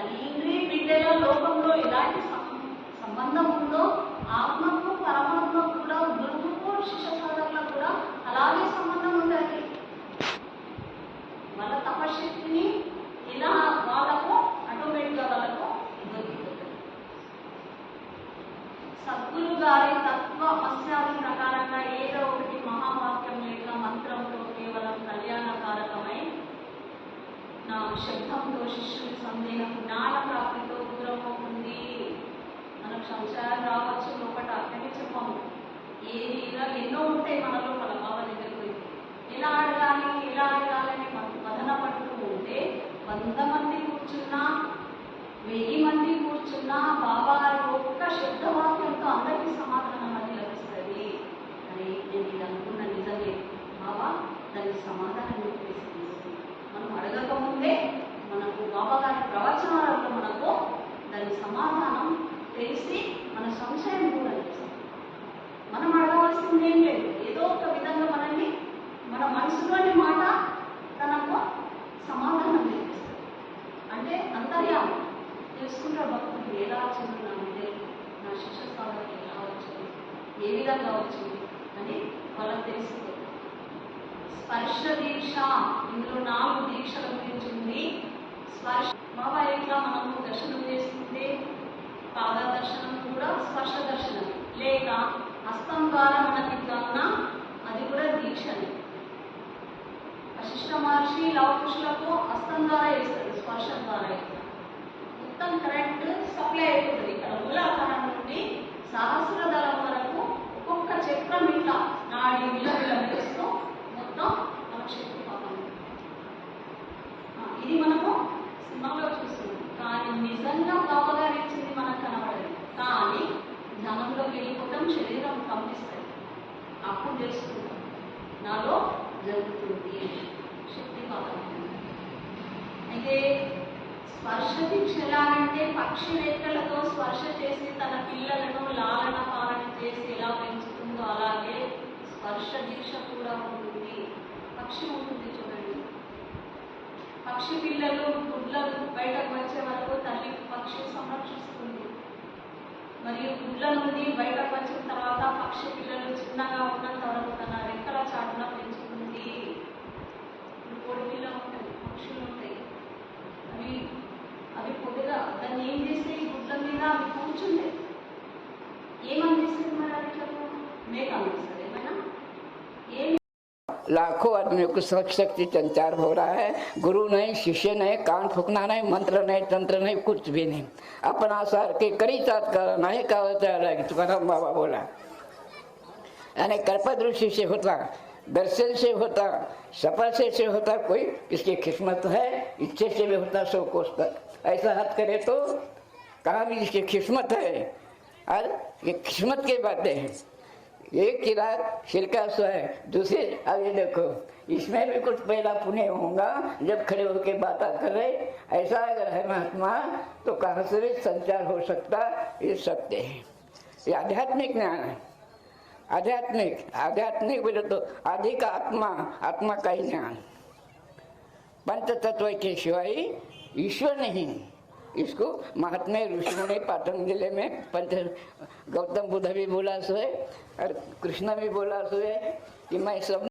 తల్లి బిడ్డల లోకంలో ఎలాంటి సంబంధం ఉందో ఆత్మకు పరమాత్మకు కూడా గురువుకు శిష్య సాధనలో కూడా అలాగే సంబంధం ఉండాలి. వాళ్ళ తపశక్తిని ఇలా వాళ్ళకు ఆటోమేటిక్గా వాళ్ళకు సద్గురు గారి తత్వ మత్స్యాది ప్రకారంగా ఏదో ఒకటి మహావాక్యం లేక మంత్రంతో కేవలం కళ్యాణకారకమై నా శబ్దంతో శిష్యుని సందేహం జ్ఞాన ప్రాప్తితో దూరం అవుతుంది మనకు సంసారం రావచ్చు లోపల అక్కడే చెప్పాము. ఏది ఇలా ఎన్నో ఉంటాయి మన బాబా దగ్గరికి ఎలా అడగాలి ఎలా అడగాలని మనం వదన పడుతూ ఉంటే వంద మంది కూర్చున్నా వెయ్యి మంది కూర్చున్నా బాబా గారి ఒక్క శబ్దవాక్యంతో అందరికీ సమాధానం అది లభిస్తుంది అని నేను ఇది అనుకున్న నిజమే బాబా దానికి సమాధానం చెప్పేసింది మనం అడగకముందే మనకు బాబా గారి ప్రవచనాలలో మనకు దానికి సమాధానం తెలిసి మన సంశయం కూడా తెలుస్తుంది. మనం అడగవలసింది ఏం లేదు. ఏదో ఒక విధంగా మనల్ని మన మనసులోని మాట తనకు సమాధానం తెలిపిస్తుంది అంటే అంతర్యామి. తెలుసుకుంటారు భక్తులు ఎలా వచ్చింది నా శిష్య స్థానానికి ఎలా వచ్చింది? ఏ విధంగా వచ్చింది? అని వాళ్ళకి తెలుస్తుంది స్పర్శ దీక్ష ఇందులో నాలుగు దీక్షల గురించి ఉంది స్పర్శ బాబా ఇట్లా మనము దర్శనం చేస్తుంటే పాద దర్శనం కూడా స్పర్శ దర్శనం లేక హస్తం ద్వారా మనకి కన్నా అది కూడా దీక్షనే. వశిష్ఠ మహర్షి లవకుశులకు హస్తం ద్వారా వేస్తారు స్పర్శ ద్వారా మొత్తం కరెంట్ సప్లై అయిపోతుంది. ఇక్కడ మూలాకారం నుండి సహస్ర దళం వరకు ఒక్కొక్క చక్రం ఇట్లా నాడి విలవిల వేస్తూ మొత్తం మనకు శక్తి పాపం ఇది మనము సినిమాలో చూస్తున్నాం. కానీ నిజంగా బాబాగారు ఇచ్చింది మనకు కనబడదు కానీ ధనంలో వెళ్ళిపోవటం శరీరం పంపిస్తుంది. అప్పుడు తెలుసుకుంటాం. నాలో జరుగుతుంది. శక్తి పాపం అయితే స్పర్శ దీక్ష పక్షి రెక్కలతో స్పర్శ చేసి తన పిల్లలను లాలన పాలన చేసి ఎలా పెంచుతుందో అలాగే స్పర్శ దీక్ష కూడా ఉంటుంది. పక్షి ఉంటుంది చూడండి. పక్షి పిల్లలు గుడ్లను బయటకు వచ్చే వరకు తల్లి పక్షి సంరక్షిస్తుంది. మరియు గుడ్ల నుండి బయటకు వచ్చే लाखों आदमियों को सोच शक्ति संचार हो रहा है। गुरु नहीं शिष्य नहीं कान फूकना नहीं मंत्र नहीं तंत्र नहीं कुछ भी नहीं। अपना सार के करी साथ कर नहीं का होता है। तो तुकाराम बाबा बोला यानी कर्पद ऋषि से होता दर्शन से होता सफल से, से होता कोई किसकी किस्मत है इच्छे से भी होता सौ कोष तक ऐसा हाथ करे तो कहाँ भी इसकी किस्मत है। और ये किस्मत की बातें हैं। एक चिराग छिलका सो है। दूसरे, अब ये देखो, इसमें भी कुछ पहला पुण्य होगा जब खड़े होकर बात कर। ऐसा अगर है महात्मा तो कहाँ से भी संचार हो सकता ये सत्य है। ये आध्यात्मिक ज्ञान है। आध्यात्मिक आध्यात्मिक बोले तो आदि का आत्मा आत्मा का ही ज्ञान। पंच तत्व के सिवाय ईश्वर नहीं। इसको महात्मा ऋषियों ने पाटन ज़िले में पंच गौतम बुद्ध भी बोला सो है और कृष्णा भी बोला सो है कि मैं सब